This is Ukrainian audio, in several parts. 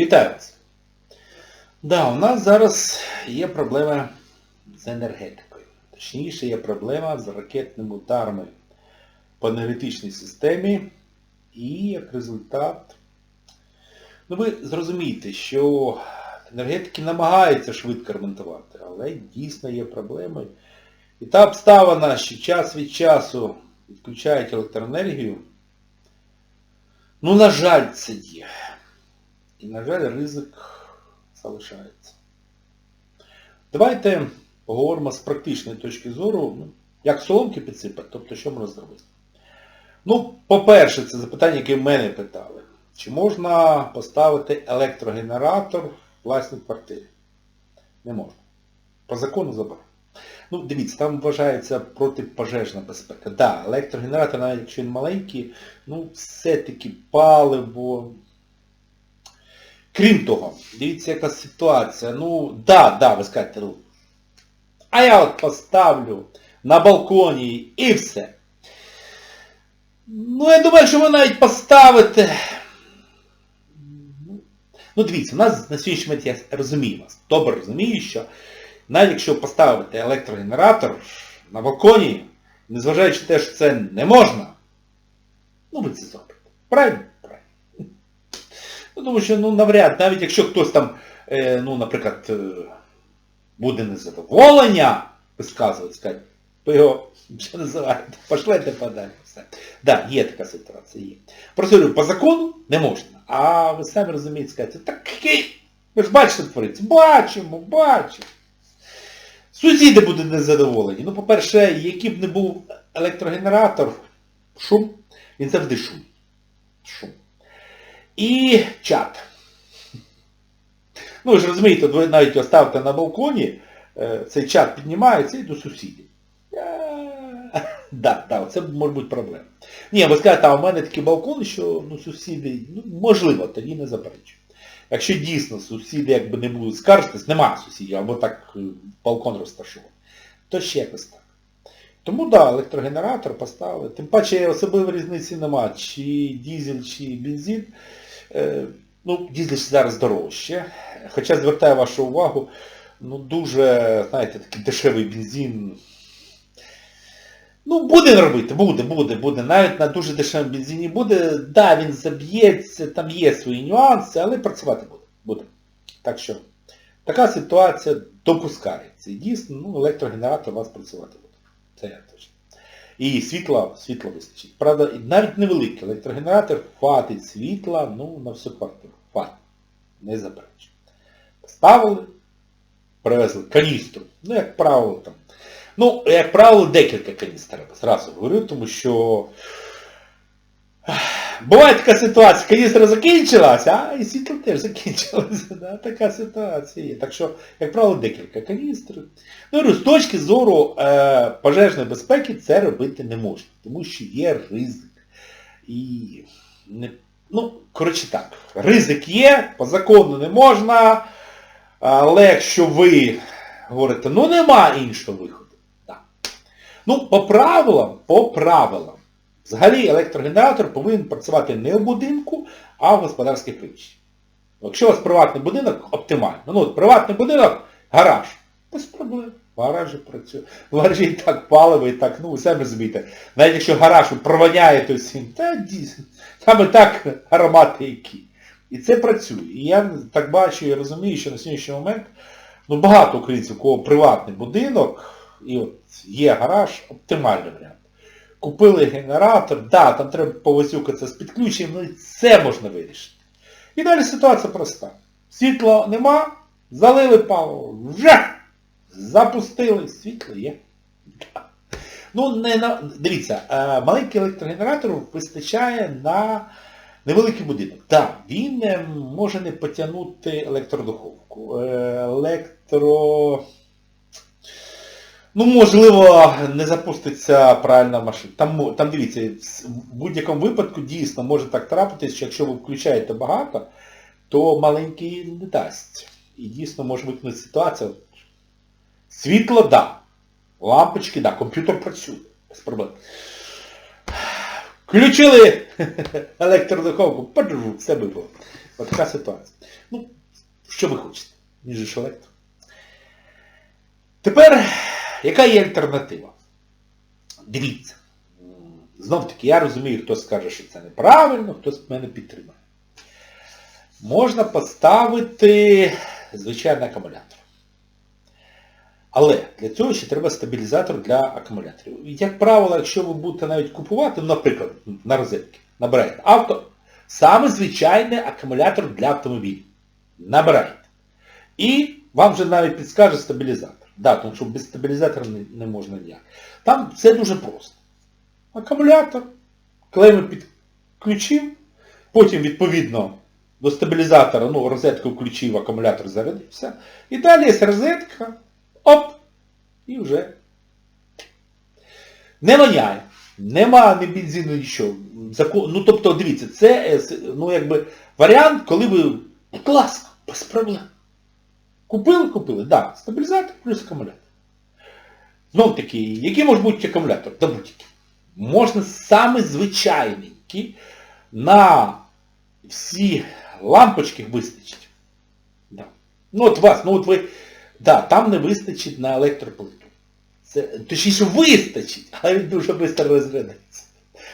Вітаю вас! Да, у нас зараз є проблема з енергетикою. Точніше, є проблема з ракетними ударами по енергетичній системі і як результат. Ну ви зрозумієте, що енергетики намагаються швидко ремонтувати, але дійсно є проблеми. І та обставина, що час від часу відключають електроенергію, ну, на жаль, це є. І, на жаль, ризик залишається. Давайте поговоримо з практичної точки зору, ну, як соломки підсипати, тобто що можна зробити. Ну, по-перше, це запитання, яке в мене питали. Чи можна поставити електрогенератор в власній квартирі? Не можна. По закону заборонено. Ну, дивіться, там вважається протипожежна безпека. Так, да, електрогенератор, навіть якщо він маленький, ну, все-таки паливо. Крім того, дивіться, яка ситуація. Ну, да, да, ви скажете, а я от поставлю на балконі і все. Ну, я думаю, що ви навіть поставите. Ну, дивіться, у нас на сьогоднішній момент я розумію вас. Добре розумію, що навіть якщо поставити електрогенератор на балконі, незважаючи на те, що це не можна, ну ви це зробите. Правильно? Правильно. Ну, тому що, ну, навряд, навіть якщо хтось там, е, ну, наприклад, е, буде незадоволення висказувати, сказати, ви його, що називаєте, пошлете подалі. Все. Да, є така ситуація, є. Просто говорю, по закону не можна. А ви самі розумієте, скажете, так ви ж бачите, твориться? Бачимо, бачимо. Сусіди будуть незадоволені. Ну, по-перше, який б не був електрогенератор, шум, він завжди шум. Шум. І чат. Ну, ви ж розумієте, ви навіть його ставите на балконі, е, цей чат піднімається і до сусідів. Так, так, це може бути проблема. Ні, ви скажете, а у мене такий балкон, що ну, сусіди, ну, можливо, тоді не заперечую. Якщо дійсно сусіди якби не будуть скаржитись, немає сусідів, або так е, балкон розташований, то ще якось так. Тому так, да, електрогенератор поставили. Тим паче особливої різниці немає, чи дізель, чи бензин. Е, ну, дізель зараз дорожче. Хоча звертаю вашу увагу, ну дуже, знаєте, такий дешевий бензин. Ну, буде робити, буде, буде, буде. Навіть на дуже дешевому бензині буде. Да, він заб'ється, там є свої нюанси, але працювати буде. буде. Так що, така ситуація допускається. І дійсно, ну, електрогенератор у вас працювати буде. Це я точно. І світла, світла вистачить. Правда, навіть невеликий електрогенератор хватить світла, ну, на всю квартиру. Хватить. Не заперечу. Поставили, привезли каністру. Ну, як правило, там. Ну, як правило, декілька каністр зразу говорю, тому що буває така ситуація, каністра закінчилася, а і світло теж закінчилося. Да? Така ситуація є. Так що, як правило, декілька каністр. Ну, з точки зору е, пожежної безпеки це робити не можна, тому що є ризик. І не, ну, коротше так, ризик є, по закону не можна, але якщо ви говорите, ну нема іншого виходу. Ну, по правилам, по правилам. Взагалі електрогенератор повинен працювати не в будинку, а в господарських приміщеннях. Якщо у вас приватний будинок, оптимально. Ну, от приватний будинок, гараж. Без проблем. В гаражі працює. В гаражі і так паливо, і так, ну ви самі розумієте. Навіть якщо гараж провоняє, то всім, та дійсно, там і так аромати які. І це працює. І я так бачу і розумію, що на сьогоднішній момент ну, багато українців, у кого приватний будинок, і от є гараж, оптимальний варіант. Купили генератор, да, там треба повозюкатися з підключенням, але це можна вирішити. І далі ситуація проста. Світла нема, залили паливо, вже запустили, світло є. Ну, не на... Дивіться, маленький електрогенератор вистачає на невеликий будинок. Так, він може не потягнути електродуховку. Електро... Ну, можливо, не запуститься правильна машина. Там, там дивіться, в будь-якому випадку дійсно може так трапитись, що якщо ви включаєте багато, то маленький не дасть. І дійсно може виникнути ситуація. Світло, да. Лампочки, да. Комп'ютер працює. Без проблем. Включили електродуховку, паджу, все випало. От така ситуація. Ну, що ви хочете, ніж електро. Тепер, яка є альтернатива? Дивіться. Знов таки, я розумію, хто скаже, що це неправильно, хтось мене підтримає. Можна поставити звичайний акумулятор. Але для цього ще треба стабілізатор для акумуляторів. Як правило, якщо ви будете навіть купувати, наприклад, на розетки, набираєте авто, саме звичайний акумулятор для автомобілів. Набираєте. І вам вже навіть підскаже стабілізатор. Да, тому що без стабілізатора не, не можна ніяк. Там все дуже просто. Акумулятор, клейми підключив, потім відповідно до стабілізатора, ну, розетку включив, акумулятор зарядився. І далі є розетка, оп, і вже. Не воняє. Нема ні бензину, нічого. Ну, тобто, дивіться, це е, ну, якби, варіант, коли ви класно, без проблем. Купили, купили, да, стабілізатор плюс акумулятор. Знов таки, який може бути акумулятор? Та будь-який. Можна саме звичайненький на всі лампочки вистачить. Да. Ну от вас, ну от ви, да, там не вистачить на електроплиту. Це, точніше вистачить, але він дуже швидко розглядається.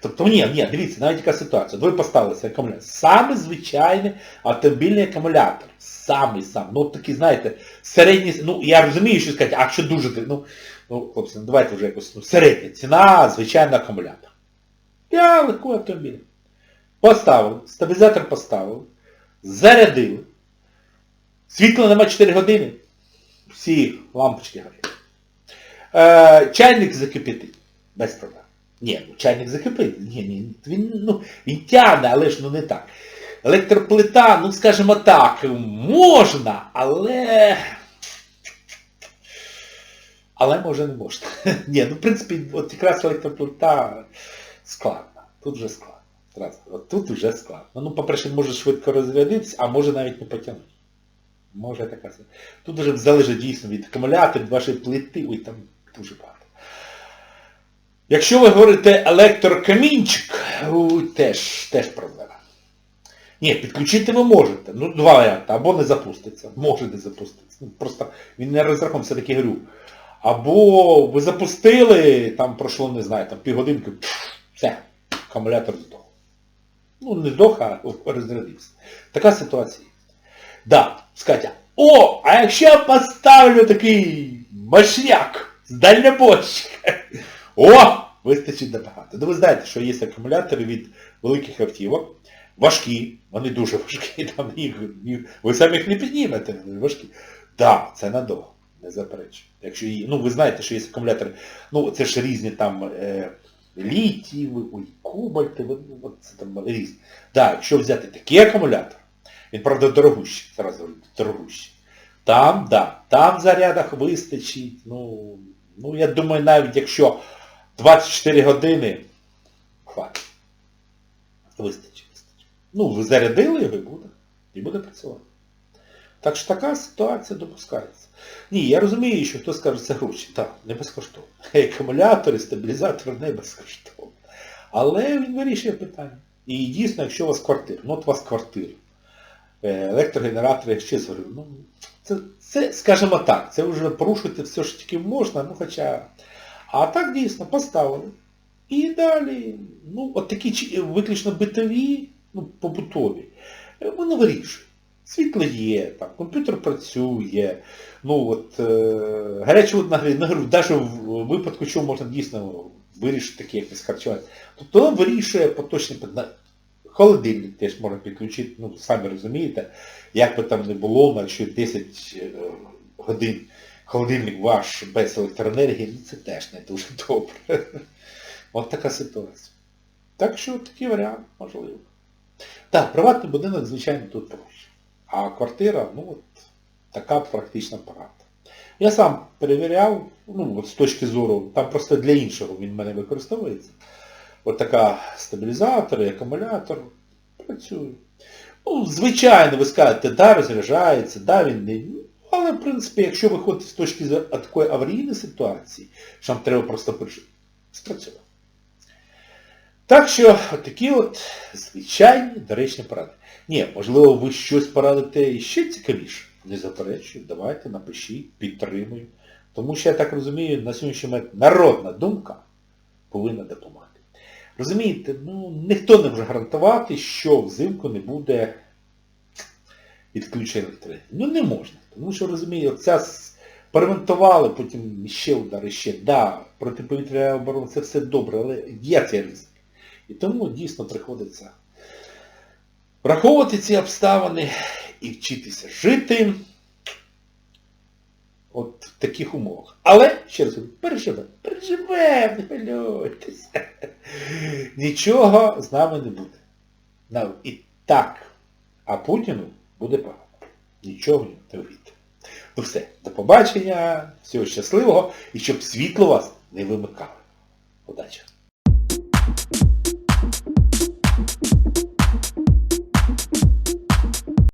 Тобто, ні, ні, дивіться, навіть яка ситуація. Ви поставили цей акумулятор. Саме звичайний автомобільний акумулятор. Самий сам. Ну такий, знаєте, середній, ну я розумію, що сказати, а якщо дуже, ну, ну, хлопці, ну давайте вже якось, ну, середня ціна, звичайний акумулятор. Я легкий автомобіль. Поставив, стабілізатор поставив, зарядив. Світла нема 4 години. Всі лампочки горять. Е, чайник закипятить. Без проблем. Ні, ну чайник закипить. Ні, ні, він, ну, він тягне, але ж ну не так. Електроплита, ну скажімо так, можна, але... Але може не можна. Ні, ну в принципі, от якраз електроплита складна. Тут вже складно. От тут вже складно. Ну, по-перше, може швидко розрядитися, а може навіть не потягнути. Може така. Тут вже залежить дійсно від акумуляторів, від вашої плити, ой, там дуже багато. Якщо ви говорите електрокамінчик, теж, теж проблема. Ні, підключити ви можете. Ну, два варіанти. Або не запуститься. Може не запуститься. Ну, просто він не розраховує, все-таки говорю. Або ви запустили, там пройшло, не знаю, там півгодинки, все, акумулятор здох. Ну, не здох, а розрядився. Така ситуація. Да, Скатя. О, а якщо я поставлю такий мощняк з дальнобойщика? О, вистачить набагато. Ну ви знаєте, що є акумулятори від великих автівок. Важкі, вони дуже важкі, там їх, ви самі їх не піднімете, вони важкі. Так, да, це надовго, не заперечую. Якщо ну ви знаєте, що є акумулятори, ну це ж різні там е, літії, ой, кобальти, ну, це там різні. Так, да, якщо взяти такий акумулятор, він, правда, дорогущий, зразу дорогущий. Там, да, там зарядах вистачить, ну, ну я думаю, навіть якщо 24 години, хватить. Вистачить, вистачить. Ну, ви зарядили його і буде. І буде працювати. Так що така ситуація допускається. Ні, я розумію, що хто скаже, це гроші. Так, не безкоштовно. Акумулятори, стабілізатор не безкоштовно. Але він вирішує питання. І дійсно, якщо у вас квартира, ну от у вас квартира, е, електрогенератори, я ну, це, це, скажімо так, це вже порушити все ж таки можна, ну хоча... А так дійсно поставили. І далі, ну, от такі виключно битові, ну, побутові, е, воно вирішує. Світло є, там, комп'ютер працює, ну от, е, гарячу нагрів, навіть в випадку, чого можна дійсно вирішити таке якесь харчування. Тобто воно вирішує поточні питання. Холодильник теж можна підключити, ну, самі розумієте, як би там не було, якщо 10 е, годин холодильник ваш без електроенергії, ну це теж не дуже добре. От така ситуація. Так що такий варіант можливо. Так, приватний будинок, звичайно, тут проще. А квартира, ну от, така практична порада. Я сам перевіряв, ну, от з точки зору, там просто для іншого він в мене використовується. От така стабілізатор і акумулятор працює. Ну, звичайно, ви скажете, да, розряджається, да, він не. Але, в принципі, якщо виходити з точки зору такої аварійної ситуації, що нам треба просто спрацював. Так що такі от звичайні доречні поради. Ні, можливо, ви щось порадите ще цікавіше. Не заперечую, давайте, напишіть, підтримую. Тому що, я так розумію, на сьогоднішній момент народна думка повинна допомагати. Розумієте, ну ніхто не може гарантувати, що взимку не буде відключення електроенергії. Ну не можна. Тому що, розумієте, ця перемонтували, потім ще удари, ще, да, протиповітряна оборона, це все добре, але є цей ризик. І тому дійсно приходиться враховувати ці обставини і вчитися жити от в таких умовах. Але, ще раз говорю, переживемо, переживемо, не хвилюйтесь. Нічого з нами не буде. І так, а Путіну буде погано. Нічого не робіть. Ну все, до побачення, всього щасливого і щоб світло вас не вимикало. Удачі!